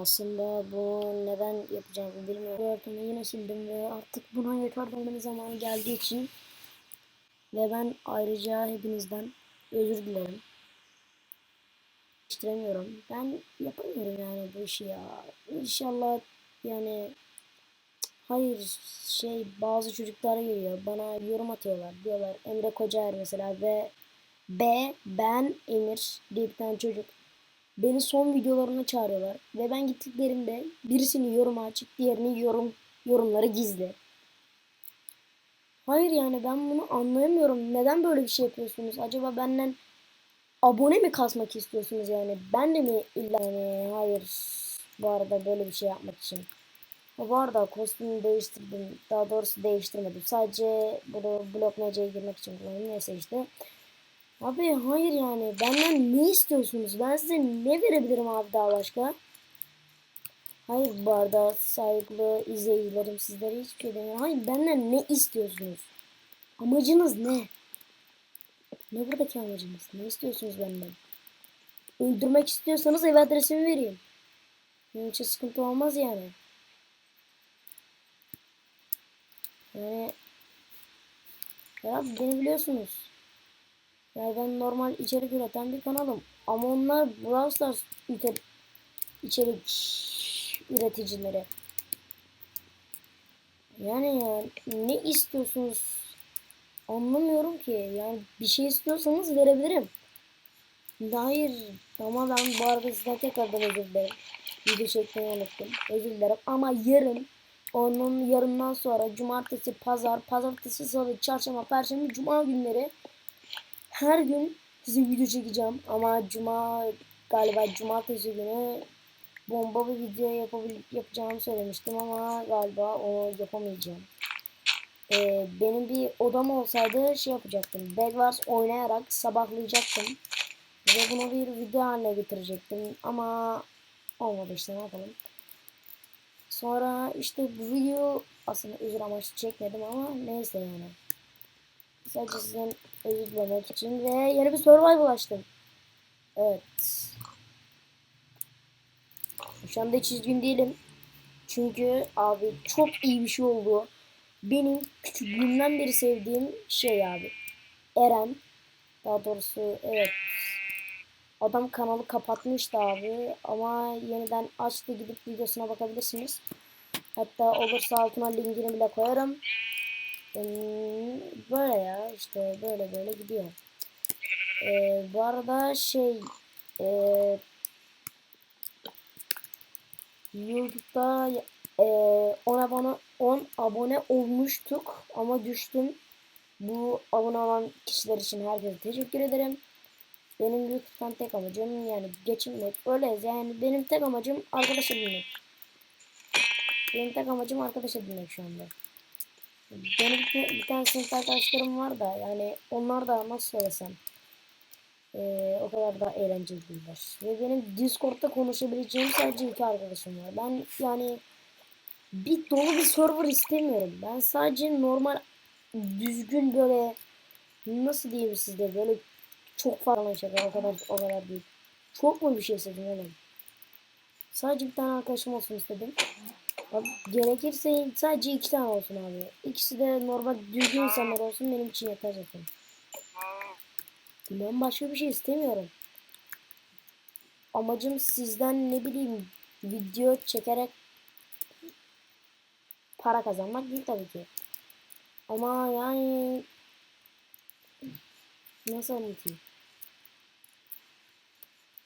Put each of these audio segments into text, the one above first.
Aslında bu neden yapacağımı bilmiyorum. Bu ortamı yine sildim ve artık buna yeter demenin zamanı geldiği için ve ben ayrıca hepinizden özür dilerim. Değiştiremiyorum. Ben yapamıyorum yani bu işi ya. İnşallah yani hayır şey bazı çocuklar geliyor bana yorum atıyorlar diyorlar Emre Kocaer mesela ve B ben Emir diye bir tane çocuk beni son videolarına çağırıyorlar ve ben gittiklerimde birisini yoruma açık diğerini yorum yorumları gizli. Hayır yani ben bunu anlayamıyorum. Neden böyle bir şey yapıyorsunuz? Acaba benden abone mi kasmak istiyorsunuz yani? Ben de mi illa yani hayır bu arada böyle bir şey yapmak için. Bu arada kostümü değiştirdim. Daha doğrusu değiştirmedim. Sadece bunu blok MC'ye girmek için kullandım. Neyse işte. Abi hayır yani. Benden ne istiyorsunuz? Ben size ne verebilirim abi daha başka? Hayır bu arada saygılı izleyicilerim sizlere hiçbir şey. Hayır benden ne istiyorsunuz? Amacınız ne? Ne buradaki amacınız? Ne istiyorsunuz benden? Öldürmek istiyorsanız ev adresimi vereyim. Benim için sıkıntı olmaz yani. Yani ya beni biliyorsunuz. Yani ben normal içerik üreten bir kanalım. Ama onlar Brawl Stars içerik üreticileri. Yani ya, ne istiyorsunuz? Anlamıyorum ki. Yani bir şey istiyorsanız verebilirim. Hayır. Ama ben bu arada sizden tekrardan özür dilerim. Video çekmeyi unuttum. Özür dilerim. Ama yarın onun yarından sonra cumartesi, pazar, pazartesi, salı, çarşamba, perşembe, cuma günleri her gün size video çekeceğim. Ama cuma galiba cumartesi günü bomba bir video yapabil yapacağımı söylemiştim ama galiba onu yapamayacağım. Ee, benim bir odam olsaydı şey yapacaktım. Bedwars oynayarak sabahlayacaktım. Ve bunu bir video haline getirecektim. Ama olmadı işte ne yapalım. Sonra işte bu video aslında özür amaçlı çekmedim ama neyse yani. Sadece sizden özür dilemek için ve yeni bir survival açtım. Evet. Şu anda hiç değilim. Çünkü abi çok iyi bir şey oldu. Benim küçüklüğümden beri sevdiğim şey abi. Eren. Daha doğrusu evet. Adam kanalı kapatmıştı abi. Ama yeniden açtı gidip videosuna bakabilirsiniz. Hatta olursa altına linkini bile koyarım. Böyle ya işte böyle böyle gidiyor. Ee, bu arada şey ee, YouTube'da e, 10 abone 10 abone olmuştuk ama düştüm. Bu abone olan kişiler için herkese teşekkür ederim. Benim YouTube'dan tek amacım yani geçinmek. Öyle yani benim tek amacım arkadaş edinmek. Benim tek amacım arkadaş edinmek şu anda. Benim bir, bir tane sınıf arkadaşlarım var da yani onlar da nasıl söylesem ee, o kadar da eğlenceli değiller. Ve benim Discord'da konuşabileceğim sadece iki arkadaşım var. Ben yani bir dolu bir server istemiyorum. Ben sadece normal düzgün böyle nasıl diyeyim size böyle çok fazla şaka o kadar o kadar değil. Çok mu bir şey istedim oğlum? Sadece bir tane arkadaşım olsun istedim. Gerekirse sadece iki tane olsun abi. İkisi de normal düzgün insanlar olsun benim için yeter zaten. Ben başka bir şey istemiyorum. Amacım sizden ne bileyim video çekerek para kazanmak değil tabii ki. Ama yani nasıl anlatayım?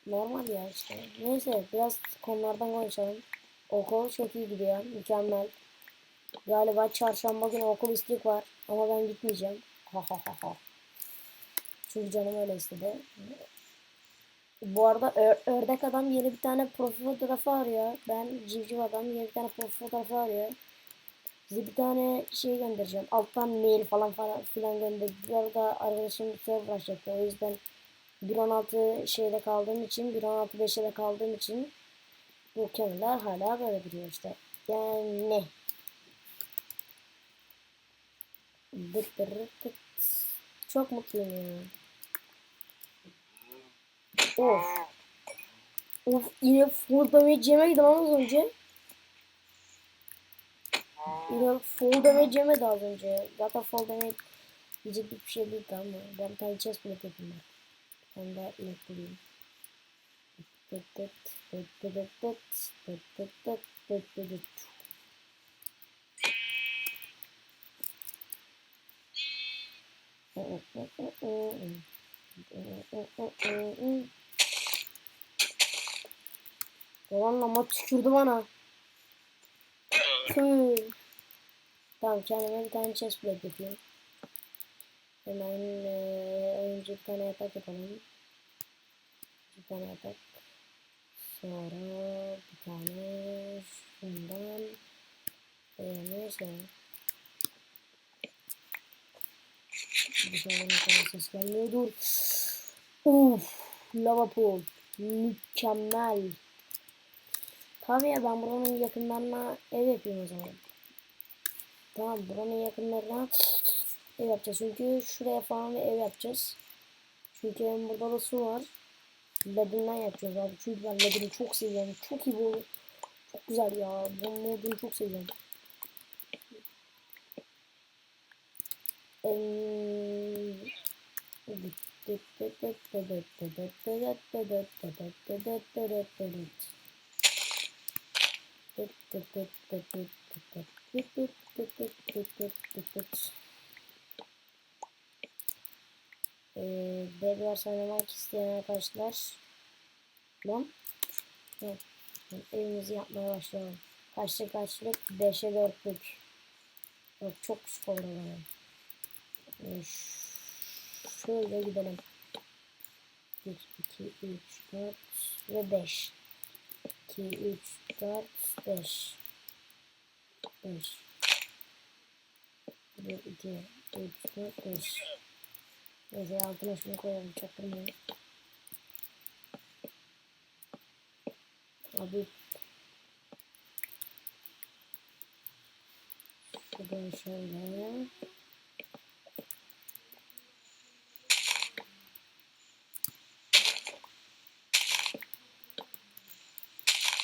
Normal ya işte. Neyse biraz konulardan konuşalım. Okul çok iyi gidiyor. Mükemmel. Galiba çarşamba günü okul istek var. Ama ben gitmeyeceğim. Ha ha ha ha. Çünkü canım öyle istedi. Bu arada ör- ördek adam yeni bir tane profil fotoğrafı arıyor. Ben civciv adam yeni bir tane profil fotoğrafı arıyor. Size bir tane şey göndereceğim. Alttan mail falan falan filan gönderdim. Bu arada arkadaşım server açacaktı. O yüzden 1.16 şeyde kaldığım için 1.16.5'te kaldığım için bu kenarlar hala böyle duruyor işte. Yani Dıt. Çok mutluyum ya. Of. Of yine full damage yemedi lan az önce. Yine full damage yemedi az önce. Zaten full damage yiyecek bir şey değil mı? Ben bir tane chest plate yapayım ben. De inek bulayım. Ulan ama tükürdü bana. Tüh. Tamam kendime bir tane chest plate yapayım. Hemen eee, önce bir tane yatak yapalım. Bir tane yatak. Sonra bir tane şundan. Eee neyse. Dışarıdan kadar ses gelmiyor. Dur. Uf. Lava pool. Mükemmel. Tabii ya ben buranın yakınlarına ev yapayım o zaman. Tamam buranın yakınlarına ev yapacağız. Çünkü şuraya falan ev yapacağız. Çünkü hem burada da su var. Ledin'den yapacağız abi. Çünkü ben Ledin'i çok seviyorum. Çok iyi bu. Çok güzel ya. Bu modunu çok seviyorum. Ee, Bedwars oynamak isteyen arkadaşlar lan evet. evimizi yapmaya başlayalım. Kaçlık kaçlık? 5'e 4'lük. Yok çok küçük yani. Ee, şöyle gidelim. 1, 2, 3, 4 ve 5. 2, 3, 4, 5. 5. 1, 2, 3, 4, 5. Neyse altına şunu koyalım çaktırmayın. Abi Şuradan şöyle.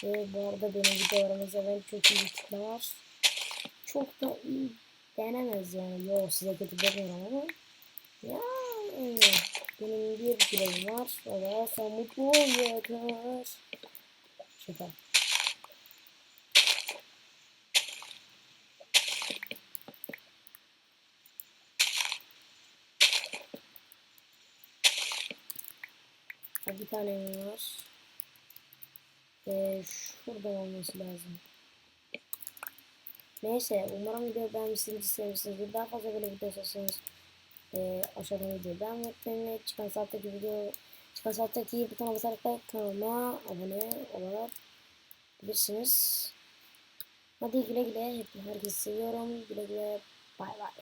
Ve bu arada benim videolarımızda ben çok iyi kitle. Çok da iyi denemez yani. Yo size kötü demiyorum ama. Yani benim bir kitlem var. O da sen mutlu ol yeter. Ha, Bir tane var. Ee, şuradan olması lazım. Neyse umarım video beğenmişsiniz sevmişsinizdir. Daha fazla böyle video istiyorsanız e, aşağıdan videoyu beğenmek benimle çıkan saatteki video çıkan saatteki butona basarak da kanalıma abone olabilirsiniz. Hadi güle güle. Herkesi seviyorum. Güle güle. Bay bay.